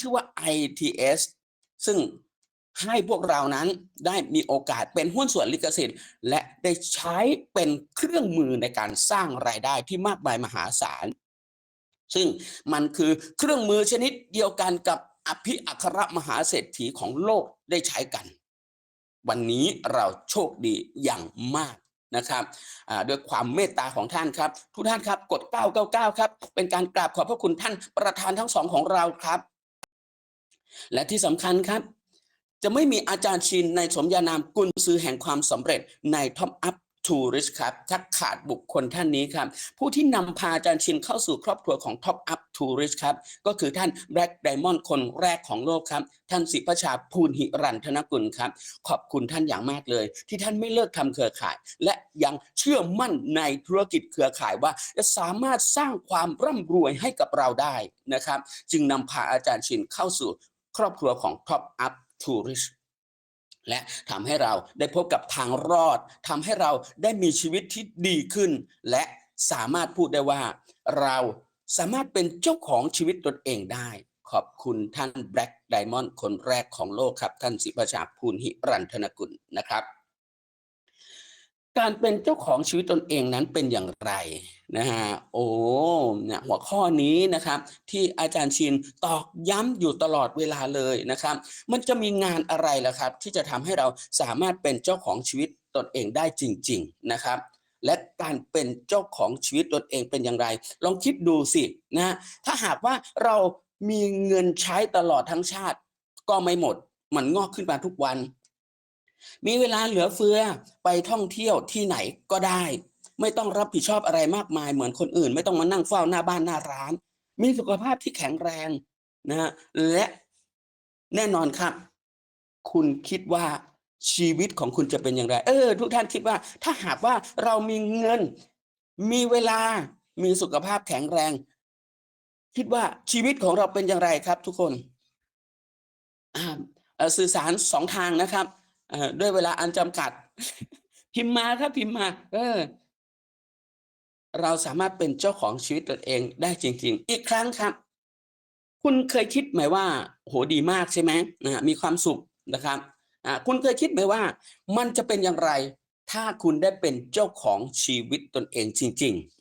ชื่อว่า ITS ซึ่งให้พวกเรานั้นได้มีโอกาสเป็นหุ้นส่วนลิขสิทธิ์ และได้ใช้เป็นเครื่องมือในการสร้างรายได้ที่มากมายมหาศาล ซึ่งมันคือเครื่องมือชนิดเดียวกันกับอภิอัครมหาเศรษฐีของโลกได้ใช้กัน วันนี้เราโชคดีอย่างมากนะครับด้วยความเมตตาของท่านครับ ทุกท่านครับกด 999 ครับ เป็นการกราบขอบพระคุณท่านประธานทั้งสองของเราครับ และที่สำคัญครับ จะไม่มีอาจารย์ชินในสมญานามกุลซื้อแห่งความสำเร็จในท็อปอัพทูริสครับถ้าขาดบุคคลท่านนี้ครับ ผู้ที่นำพาอาจารย์ชินเข้าสู่ครอบครัวของ Top Up Tourist ครับ ก็คือท่าน Black Diamond คนแรกของโลกครับ ท่านสิประชาภูลหิรันธนกุลครับ ขอบคุณท่านอย่างมากเลย ที่ท่านไม่เลิกทำเครือข่าย และยังเชื่อมั่นในธุรกิจเครือข่ายว่า จะสามารถสร้างความร่ำรวยให้กับเราได้นะครับ จึงนำพาอาจารย์ชินเข้าสู่ ครอบครัวของ Top Up Tourist และทำให้เราได้พบกับทางรอดทำให้เราได้มีชีวิตที่ดีขึ้น และสามารถพูดได้ว่า เราสามารถเป็นเจ้าของชีวิตตนเองได้ ขอบคุณท่านแบล็กไดมอนด์คนแรกของโลกครับ ท่านสิประชาภูลหิรันธนกุลนะครับ การเป็นเจ้าของชีวิตตนเองนั้นเป็นอย่างไรนะฮะโอ้เนี่ยหัวข้อนี้นะครับที่อาจารย์ชินตอกย้ำอยู่ตลอดเวลาเลยนะครับ มันจะมีงานอะไรล่ะครับ ที่จะทำให้เราสามารถเป็นเจ้าของชีวิตตนเองได้จริง ๆนะครับและการเป็นเจ้าของชีวิตตนเองเป็นอย่างไร ลองคิดดูสินะถ้าหากว่าเรามีเงินใช้ตลอดทั้งชาติ ก็ไม่หมด มันงอกขึ้นมาทุกวัน มีเวลาเหลือเฟือไปท่องเที่ยวที่ไหนก็ได้ ไม่ต้องรับผิดชอบอะไรมากมายเหมือนคนอื่น ไม่ต้องมานั่งเฝ้าหน้าบ้านหน้าร้าน มีสุขภาพที่แข็งแรงนะฮะและแน่นอนครับ คุณคิดว่าชีวิตของคุณจะเป็นอย่างไร เออ ทุกท่านคิดว่า ถ้าหากว่าเรามีเงิน มีเวลามีสุขภาพแข็งแรง คิดว่าชีวิตของเราเป็นอย่างไรครับ ทุกคนสื่อสารสองทางนะครับ เอ่อด้วยเวลาอันจำกัด พิมพ์มาครับพิมพ์มา เออ เราสามารถเป็นเจ้าของชีวิตตนเองได้จริง ๆ อีกครั้งครับ คุณเคยคิดไหมว่าโหดีมากใช่ไหมนะมีความสุขนะครับอ่าคุณเคยคิดไหมว่า มันจะเป็นอย่างไร ถ้าคุณได้เป็นเจ้าของชีวิตตนเองจริง ๆ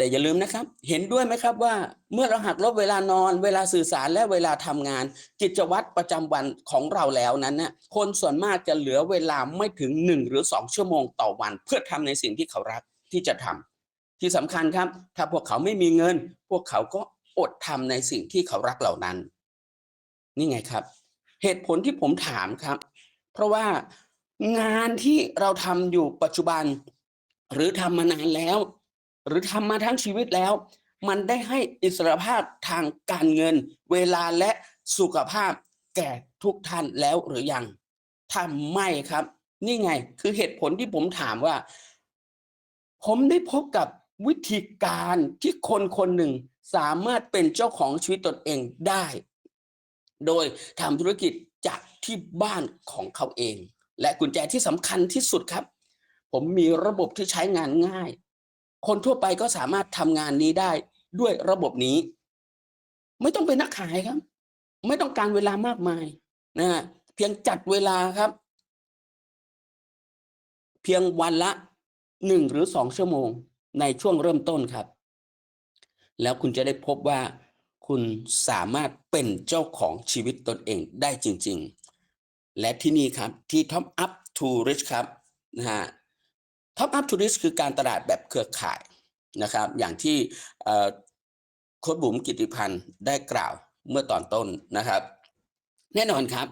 แต่อย่าลืมนะครับ เห็นด้วยไหมครับว่าเมื่อเราหักลบเวลานอน เวลาสื่อสารและเวลาทำงาน กิจวัตรประจำวันของเราแล้วนั้นนะคนส่วนมากจะเหลือเวลาไม่ถึงหนึ่งหรือสองชั่วโมงต่อวัน เพื่อทำในสิ่งที่เขารักที่จะทำที่สำคัญครับ ถ้าพวกเขาไม่มีเงิน พวกเขาก็อดทำในสิ่งที่เขารักเหล่านั้น นี่ไงครับ เหตุผลที่ผมถามครับ เพราะว่างานที่เราทำอยู่ปัจจุบัน หรือทำมานานแล้ว หรือทำมาทั้งชีวิตแล้ว มันได้ให้อิสรภาพทางการเงิน เวลาและสุขภาพแก่ทุกท่านแล้วหรือยังถ้าไม่ครับ นี่ไงคือเหตุผลที่ผมถามว่า ผมได้พบกับวิธีการที่คนคนหนึ่งสามารถเป็นเจ้าของชีวิตตนเองได้ โดยทำธุรกิจจากที่บ้านของเขาเอง และกุญแจที่สำคัญที่สุดครับ ผมมีระบบที่ใช้งานง่าย คนทั่วไปก็สามารถทำงานนี้ได้ด้วยระบบนี้ ไม่ต้องเป็นนักขายครับ ไม่ต้องการเวลามากมายนะฮะเพียงจัดเวลาครับ เพียงวันละหนึ่งหรือสองชั่วโมงในช่วงเริ่มต้นครับ แล้วคุณจะได้พบว่าคุณสามารถเป็นเจ้าของชีวิตตนเองได้จริง ๆ และที่นี่ครับที่ Top Up to Rich ครับนะฮะ Top Up to Rich คือการตลาดแบบเครือข่ายนะครับ อย่างที่โค้ชบุ๋มกิติพันธ์ได้กล่าวเมื่อตอนต้นนะครับ แน่นอนครับ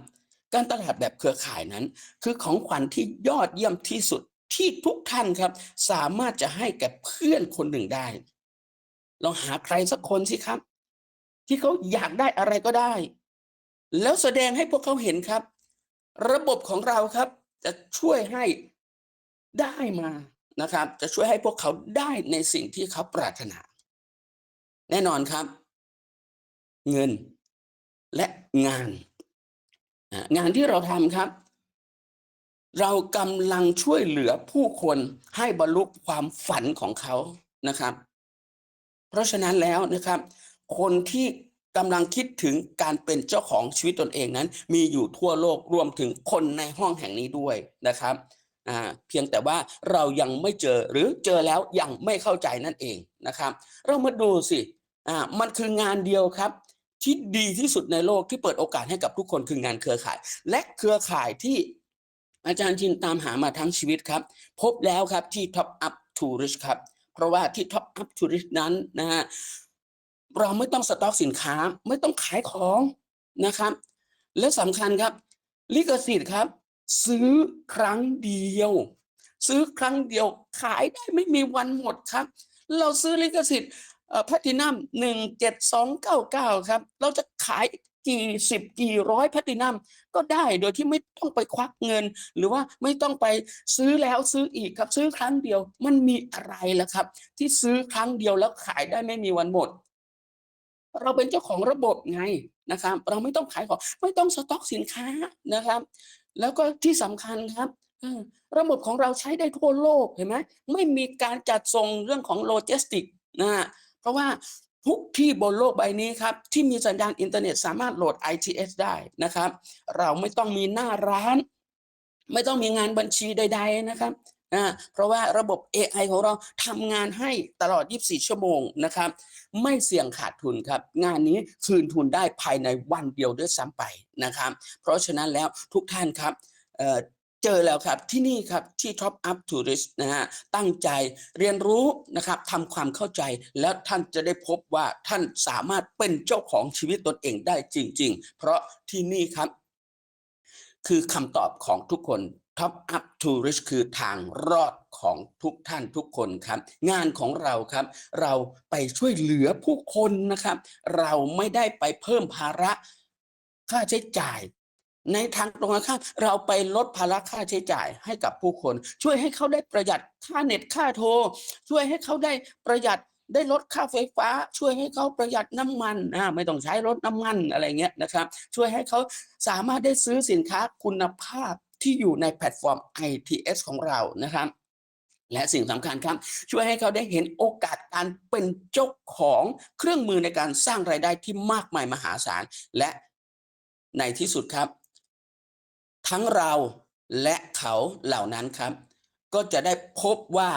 การตลาดแบบเครือข่ายนั้น คือของขวัญที่ยอดเยี่ยมที่สุดที่ทุกท่านครับ สามารถจะให้แก่เพื่อนคนหนึ่งได้ลองหาใครสักคนสิครับ ที่เขาอยากได้อะไรก็ได้ แล้วแสดงให้พวกเขาเห็นครับ ระบบของเราครับ จะช่วยให้ ได้มานะครับ จะช่วยให้พวกเขาได้ในสิ่งที่เขาปรารถนา แน่นอนครับ เงินและงาน งานที่เราทำครับ เรากำลังช่วยเหลือผู้คนให้บรรลุความฝันของเขานะครับ เพราะฉะนั้นแล้วนะครับ คนที่กำลังคิดถึงการเป็นเจ้าของชีวิตตนเองนั้น มีอยู่ทั่วโลกรวมถึงคนในห้องแห่งนี้ด้วยนะครับ เพียงแต่ว่าเรายังไม่เจอหรือเจอแล้วยังไม่เข้าใจนั่นเองนะครับ เรามาดูสิอ่ามันคืองานเดียวครับ ที่ดีที่สุดในโลกที่เปิดโอกาสให้กับทุกคนคืองานเครือข่าย และเครือข่ายที่อาจารย์ชินตามหามาทั้งชีวิตครับ พบแล้วครับที่ Top Up Tourist ครับ เพราะว่าที่ Top Up Tourist นั้นนะฮะเราไม่ต้องสต็อกสินค้าไม่ต้องขายของนะครับ และสำคัญครับลิขสิทธิ์ครับ ซื้อครั้งเดียว ซื้อครั้งเดียว ขายได้ไม่มีวันหมดครับ เราซื้อลิขสิทธิ์แพทินัมหนึ่งเจ็ดสองเก้าเก้าครับ เราจะขายกี่สิบกี่ร้อยแพทินัมก็ได้โดยที่ไม่ต้องไปควักเงิน หรือว่าไม่ต้องไปซื้อแล้วซื้ออีกครับซื้อครั้งเดียวมันมีอะไรล่ะครับ ที่ซื้อครั้งเดียวแล้วขายได้ไม่มีวันหมด เราเป็นเจ้าของระบบไงนะครับ เราไม่ต้องขายของไม่ต้องสต็อกสินค้านะครับ แล้วก็ที่สำคัญครับระบบของเราใช้ได้ทั่วโลกเห็นไหมไม่มีการจัดส่งเรื่องของโลจิสติกนะเพราะว่าทุกที่บนโลกใบนี้ครับ ที่มีสัญญาณอินเทอร์เน็ตสามารถโหลด ITS ได้นะครับ เราไม่ต้องมีหน้าร้าน ไม่ต้องมีงานบัญชีใด ๆนะครับ นะเพราะว่าระบบ AI ของเราทำงานให้ตลอด 24 ชั่วโมงนะครับไม่เสี่ยงขาดทุนครับ งานนี้คืนทุนได้ภายในวันเดียวด้วยซ้ำไปนะครับ เพราะฉะนั้นแล้วทุกท่านครับเเจอแล้วครับที่นี่ครับที่ Top Up Tourist นะฮะตั้งใจเรียนรู้นะครับทำความเข้าใจแล้วท่านจะได้พบว่าท่านสามารถเป็นเจ้าของชีวิตตนเองได้จริง ๆ เพราะที่นี่ครับ คือคำตอบของทุกคน Top Up Tourist คือทางรอดของทุกท่านทุกคนครับ งานของเราครับ เราไปช่วยเหลือผู้คนนะครับ เราไม่ได้ไปเพิ่มภาระค่าใช้จ่าย ในทางตรงกันข้ามเราไปลดภาระค่าใช้จ่ายให้กับผู้คน ช่วยให้เขาได้ประหยัดค่าเน็ตค่าโทร ช่วยให้เขาได้ประหยัดได้ลดค่าไฟฟ้า ช่วยให้เขาประหยัดน้ำมันอ่าไม่ต้องใช้รถน้ำมันอะไรเงี้ยนะครับ ช่วยให้เขาสามารถได้ซื้อสินค้าคุณภาพ ที่อยู่ในแพลตฟอร์ม ITS ของเรานะครับและสิ่งสำคัญครับ ช่วยให้เขาได้เห็นโอกาสการเป็นเจ้าของเครื่องมือในการสร้างรายได้ที่มากมายมหาศาล และในที่สุดครับ ทั้งเราและเขาเหล่านั้นครับ ก็จะได้พบว่า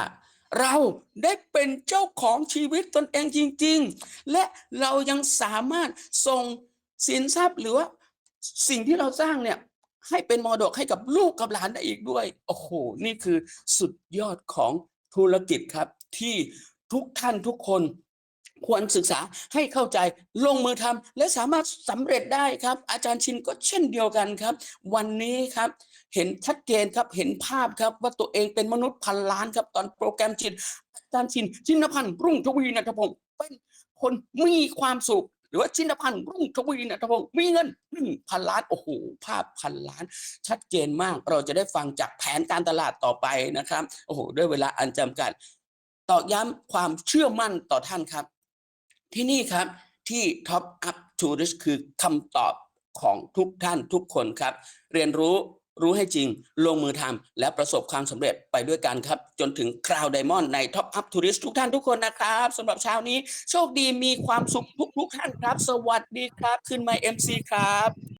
เราได้เป็นเจ้าของชีวิตตนเองจริง ๆ และเรายังสามารถส่งสินทรัพย์หรือว่าสิ่งที่เราสร้างเนี่ย ให้เป็นมรดกให้กับลูกกับหลานได้อีกด้วย โอ้โห นี่คือสุดยอดของธุรกิจครับ ที่ทุกท่านทุกคนควรศึกษาให้เข้าใจลงมือทำและสามารถสำเร็จได้ครับ อาจารย์ชินก็เช่นเดียวกันครับ วันนี้ครับ เห็นชัดเจนครับเห็นภาพครับว่าตัวเองเป็นมนุษย์พันล้านครับ ตอนโปรแกรมจิตอาจารย์ชินชินพันธ์รุ่งทวีนัทพงศ์เป็นคนมีความสุข หรือว่าชินพันธ์รุ่งทวีนัทพงศ์มีเงินหนึ่งพันล้านโอ้โหภาพพันล้าน ชัดเจนมากเราจะได้ฟังจากแผนการตลาดต่อไปนะครับโอ้โหด้วยเวลาอันจำกัดตอกย้ำความเชื่อมั่นต่อท่านครับ ที่นี่ครับที่ Top Up Tourist คือคำตอบของทุกท่านทุกคนครับ เรียนรู้ รู้ให้จริง ลงมือทำและประสบความสำเร็จไปด้วยกันครับ จนถึงคราวไดมอนด์ในท็อปอัพทัวริสทุกท่านทุกคนนะครับสำหรับเช้านี้โชคดีมีความสุขทุกทุกๆท่านครับ สวัสดีครับ ขึ้นมา MC ครับ